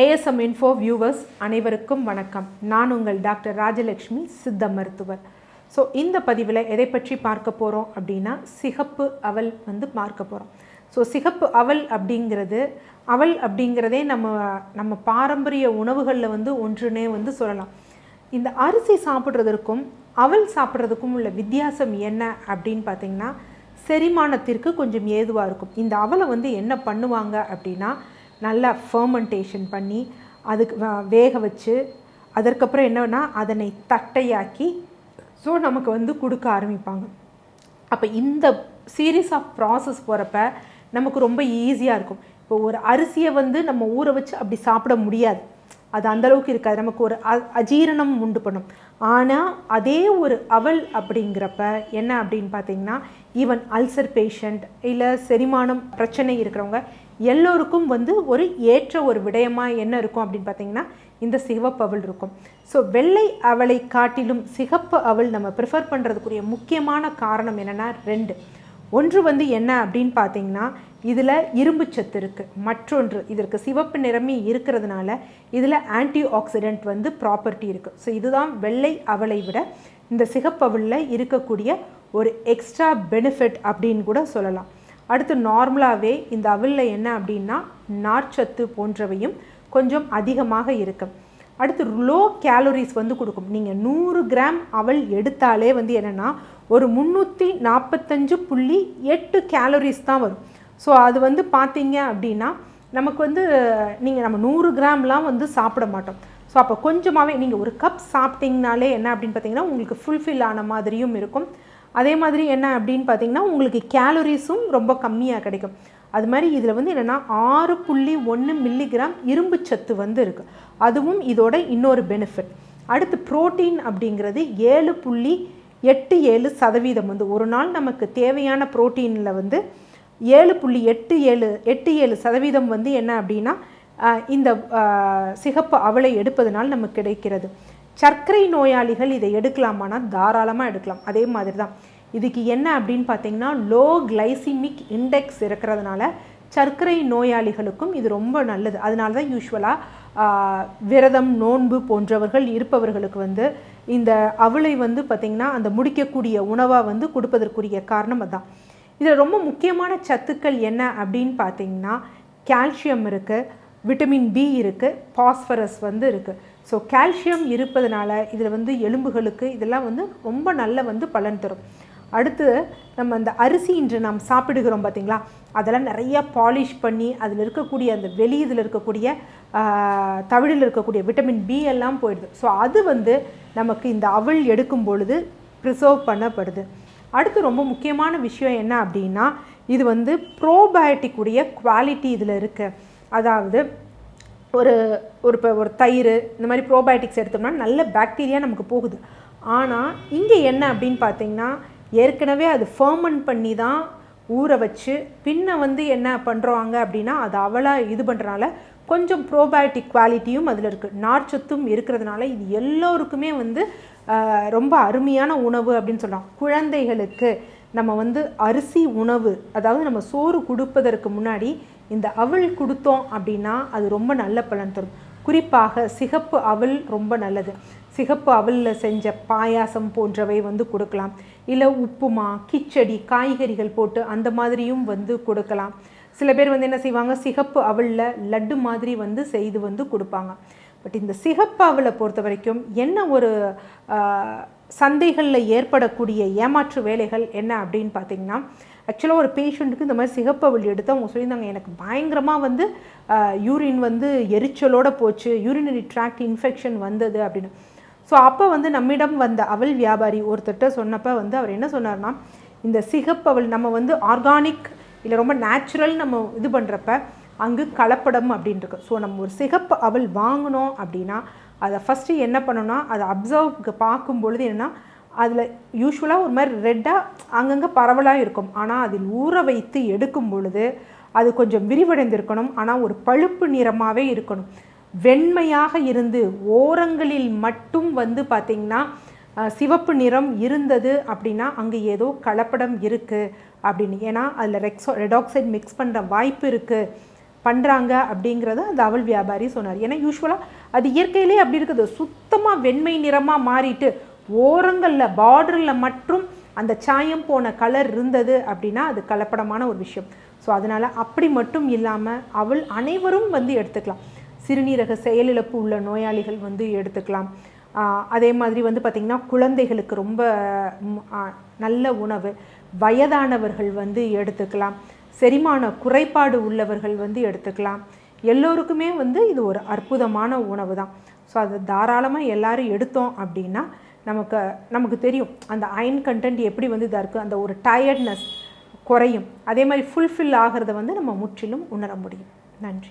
ASM info viewers அனைவருக்கும் வணக்கம். நான் உங்கள் டாக்டர் ராஜலக்ஷ்மி சித்த மருத்துவர். ஸோ இந்த பதிவில் எதை பற்றி பார்க்க போகிறோம் அப்படின்னா சிகப்பு அவல் வந்து பார்க்க போகிறோம் ஸோ சிகப்பு அவல் அப்படிங்கிறது அவல் அப்படிங்கிறதே நம்ம நம்ம பாரம்பரிய உணவுகளில் வந்து ஒன்றுனே வந்து சொல்லலாம். இந்த அரிசி சாப்பிட்றதற்கும் அவல் சாப்பிட்றதுக்கும் உள்ள வித்தியாசம் என்ன அப்படின்னு பார்த்தீங்கன்னா செரிமானத்திற்கு கொஞ்சம் ஏதுவாக இருக்கும். இந்த அவலை வந்து என்ன பண்ணுவாங்க அப்படின்னா நல்லா ஃபர்மெண்டேஷன் பண்ணி அதுக்கு வேக வச்சு அதற்கப்புறம் என்னன்னா அதனை தட்டையாக்கி ஸோ நமக்கு வந்து கொடுக்க ஆரம்பிப்பாங்க. அப்போ இந்த சீரீஸ் ஆஃப் ப்ராசஸ் போகிறப்ப நமக்கு ரொம்ப ஈஸியாக இருக்கும். இப்போ ஒரு அரிசியை வந்து நம்ம ஊற வச்சு அப்படி சாப்பிட முடியாது. அது அந்தளவுக்கு இருக்காது. நமக்கு ஒரு அ அஜீரணம் உண்டு பண்ணும். ஆனால் அதே ஒரு அவல் அப்படிங்கிறப்ப என்ன அப்படின்னு பார்த்தீங்கன்னா ஈவன் அல்சர் பேஷண்ட் இல்லை செரிமானம் பிரச்சனை இருக்கிறவங்க எல்லோருக்கும் வந்து ஒரு ஏற்ற ஒரு விடயமாக என்ன இருக்கும் அப்படின்னு பார்த்தீங்கன்னா இந்த சிவப்பு அவள் இருக்கும். ஸோ வெள்ளை அவளை காட்டிலும் சிகப்பு அவள் நம்ம ப்ரிஃபர் பண்ணுறதுக்குரிய முக்கியமான காரணம் என்னென்னா ரெண்டு. ஒன்று வந்து என்ன அப்படின்னு பார்த்தீங்கன்னா இதில் இரும்பு சத்து இருக்குது மற்றொன்று இதற்கு சிவப்பு நிறமே இருக்கிறதுனால இதில் ஆன்டி ஆக்சிடென்ட் வந்து ப்ராப்பர்ட்டி இருக்குது ஸோ இதுதான் வெள்ளை அவளை விட இந்த சிகப்பவளில் இருக்கக்கூடிய ஒரு எக்ஸ்ட்ரா பெனிஃபிட் அப்படின்னு கூட சொல்லலாம். அடுத்து நார்மலாகவே இந்த அவலில் என்ன அப்படின்னா நார்ச்சத்து போன்றவையும் கொஞ்சம் அதிகமாக இருக்கும் அடுத்து லோ கேலரிஸ் வந்து கொடுக்கும். நீங்கள் நூறு கிராம் அவல் எடுத்தாலே வந்து என்னென்னா ஒரு முந்நூற்றி நாற்பத்தஞ்சு புள்ளி எட்டு கேலரிஸ் தான் வரும். ஸோ அது வந்து பார்த்தீங்க அப்படின்னா நமக்கு வந்து நீங்கள் நம்ம நூறு கிராம்லாம் வந்து சாப்பிட மாட்டோம். ஸோ அப்போ கொஞ்சமாகவே நீங்கள் ஒரு கப் சாப்பிட்டீங்கனாலே என்ன அப்படின்னு பார்த்தீங்கன்னா உங்களுக்கு ஃபுல்ஃபில் ஆன மாதிரியும் இருக்கும். அதே மாதிரி என்ன அப்படின்னு பார்த்தீங்கன்னா உங்களுக்கு கேலரிஸும் ரொம்ப கம்மியாக கிடைக்கும். அது மாதிரி இதில் வந்து என்னென்னா ஆறு புள்ளி ஒன்று மில்லிகிராம் இரும்பு சத்து வந்து இருக்குது அதுவும் இதோட இன்னொரு பெனிஃபிட் அடுத்து புரோட்டீன் அப்படிங்கிறது ஏழு புள்ளி எட்டு ஏழு சதவீதம் வந்து ஒரு நாள் நமக்கு தேவையான புரோட்டீனில் வந்து ஏழு புள்ளி எட்டு ஏழு எட்டு ஏழு சதவீதம் வந்து என்ன அப்படின்னா இந்த சிகப்பு அவலை எடுப்பதனால் நமக்கு கிடைக்கிறது. சர்க்கரை நோயாளிகள் இதை எடுக்கலாமானா தாராளமாக எடுக்கலாம். அதே மாதிரி தான் இதுக்கு என்ன அப்படின்னு பார்த்தீங்கன்னா லோ கிளைசிமிக் இண்டெக்ஸ் இருக்கிறதுனால சர்க்கரை நோயாளிகளுக்கும் இது ரொம்ப நல்லது. அதனால தான் யூஸ்வலாக விரதம் நோன்பு போன்றவர்கள் இருப்பவர்களுக்கு வந்து இந்த அவலை வந்து பார்த்திங்கன்னா அந்த முடிக்கக்கூடிய உணவாக வந்து கொடுப்பதற்குரிய காரணம் அதுதான் இதில் ரொம்ப முக்கியமான சத்துக்கள் என்ன அப்படின்னு பார்த்தீங்கன்னா கால்சியம் இருக்குது விட்டமின் பி இருக்குது பாஸ்பரஸ் வந்து இருக்குது ஸோ கால்சியம் இருப்பதனால இதில் வந்து எலும்புகளுக்கு இதெல்லாம் வந்து ரொம்ப நல்ல வந்து பலன் தரும். அடுத்து நம்ம அந்த அரிசி இன்று நாம் சாப்பிடுகிறோம் பார்த்தீங்களா? அதெல்லாம் நிறைய பாலிஷ் பண்ணி அதில் இருக்கக்கூடிய அந்த வெளி இதில் இருக்கக்கூடிய தவிழில் இருக்கக்கூடிய விட்டமின் பி எல்லாம் போயிடுது. ஸோ அது வந்து நமக்கு இந்த அவள் எடுக்கும் பொழுது ப்ரிசர்வ் பண்ணப்படுது. அடுத்து ரொம்ப முக்கியமான விஷயம் என்ன அப்படின்னா இது வந்து ப்ரோபயோட்டிக் உடைய குவாலிட்டி இதில் இருக்குது அதாவது ஒரு ஒரு இப்போ ஒரு தயிர் இந்த மாதிரி ப்ரோபயோட்டிக்ஸ் எடுத்தோம்னா நல்ல பாக்டீரியா நமக்கு போகுது. ஆனால் இங்கே என்ன அப்படின்னு பார்த்தீங்கன்னா ஏற்கனவே அது ஃபர்மெண்ட் பண்ணி தான் ஊற வச்சு பின்ன வந்து என்ன பண்ணுறாங்க அப்படின்னா அது அவளாக இது பண்ணுறனால கொஞ்சம் ப்ரோபயோட்டிக் குவாலிட்டியும் அதில் இருக்குது நார்ச்சத்தும் இருக்கிறதுனால இது எல்லோருக்குமே வந்து ரொம்ப அருமையான உணவு அப்படின்னு சொல்லலாம் குழந்தைகளுக்கு நம்ம வந்து அரிசி உணவு அதாவது நம்ம சோறு கொடுப்பதற்கு முன்னாடி இந்த அவள் கொடுத்தோம் அப்படின்னா அது ரொம்ப நல்ல பலன் தரும். குறிப்பாக சிகப்பு அவல் ரொம்ப நல்லது. சிகப்பு அவலில் செஞ்ச பாயாசம் போன்றவை வந்து கொடுக்கலாம். இல்லை உப்புமா கிச்சடி காய்கறிகள் போட்டு அந்த மாதிரியும் வந்து கொடுக்கலாம். சில பேர் வந்து என்ன செய்வாங்க? சிகப்பு அவலில் லட்டு மாதிரி வந்து செய்து வந்து கொடுப்பாங்க. பட் இந்த சிகப்பு பொறுத்த வரைக்கும் என்ன ஒரு சந்தைகளில் ஏற்படக்கூடிய ஏமாற்று வேலைகள் என்ன அப்படின்னு பார்த்தீங்கன்னா ஆக்சுவலாக ஒரு பேஷண்ட்டுக்கு இந்த மாதிரி சிகப்பவள் எடுத்து அவங்க சொல்லியிருந்தாங்க எனக்கு பயங்கரமாக வந்து யூரின் வந்து எரிச்சலோட போச்சு யூரினரி ட்ராக்ட் இன்ஃபெக்ஷன் வந்தது அப்படின்னு. ஸோ அப்போ வந்து நம்மிடம் வந்த அவள் வியாபாரி ஒருத்தர்கிட்ட சொன்னப்போ வந்து அவர் என்ன சொன்னார்னா இந்த சிகப்பு நம்ம வந்து ஆர்கானிக் இல்லை ரொம்ப நேச்சுரல் நம்ம இது பண்ணுறப்ப அங்கு கலப்படம் அப்படின்ட்டு ஸோ நம்ம ஒரு சிகப்பு அவல் வாங்கினோம் அப்படின்னா அதை ஃபஸ்ட்டு என்ன பண்ணணும்னா அதை அப்சர்வ் பார்க்கும் பொழுது என்னன்னா அதில் யூஸ்வலாக ஒரு மாதிரி ரெட்டாக அங்கங்கே பரவலாக இருக்கும். ஆனால் அதில் ஊற வைத்து எடுக்கும் பொழுது அது கொஞ்சம் விரிவடைந்திருக்கணும். ஆனால் ஒரு பழுப்பு நிறமாகவே இருக்கணும். வெண்மையாக இருந்து ஓரங்களில் மட்டும் வந்து பார்த்திங்கன்னா சிவப்பு நிறம் இருந்தது அப்படின்னா அங்கே ஏதோ கலப்படம் இருக்குது அப்படின்னு. ஏன்னா அதில் ரெக்ஸோ ரெடாக்சைட் மிக்ஸ் பண்ணுற வாய்ப்பு இருக்குது பண்ணுறாங்க அப்படிங்கிறத அந்த அவல் வியாபாரி சொன்னார். ஏன்னா யூஸ்வலாக அது இயற்கையிலே அப்படி இருக்குது. சுத்தமாக வெண்மை நிறமாக மாறிட்டு ஓரங்களில் பார்டரில் மட்டும் அந்த சாயம் போன கலர் இருந்தது அப்படின்னா அது கலப்படமான ஒரு விஷயம். ஸோ அதனால் அப்படி மட்டும் இல்லாமல் அவள் அனைவரும் வந்து எடுத்துக்கலாம். சிறுநீரக செயலிழப்பு உள்ள நோயாளிகள் வந்து எடுத்துக்கலாம். அதே மாதிரி வந்து பார்த்திங்கன்னா குழந்தைகளுக்கு ரொம்ப நல்ல உணவு. வயதானவர்கள் வந்து எடுத்துக்கலாம். செரிமான குறைபாடு உள்ளவர்கள் வந்து எடுத்துக்கலாம். எல்லோருக்குமே வந்து இது ஒரு அற்புதமான உணவு தான். ஸோ அதை தாராளமாக எல்லோரும் எடுத்தோம் அப்படின்னா நமக்கு நமக்கு தெரியும் அந்த அயன் கண்டென்ட் எப்படி வந்து இதாக இருக்குது அந்த ஒரு டயர்ட்னஸ் குறையும். அதே மாதிரி ஃபுல்ஃபில் ஆகிறத வந்து நம்ம முற்றிலும் உணர முடியும். நன்றி.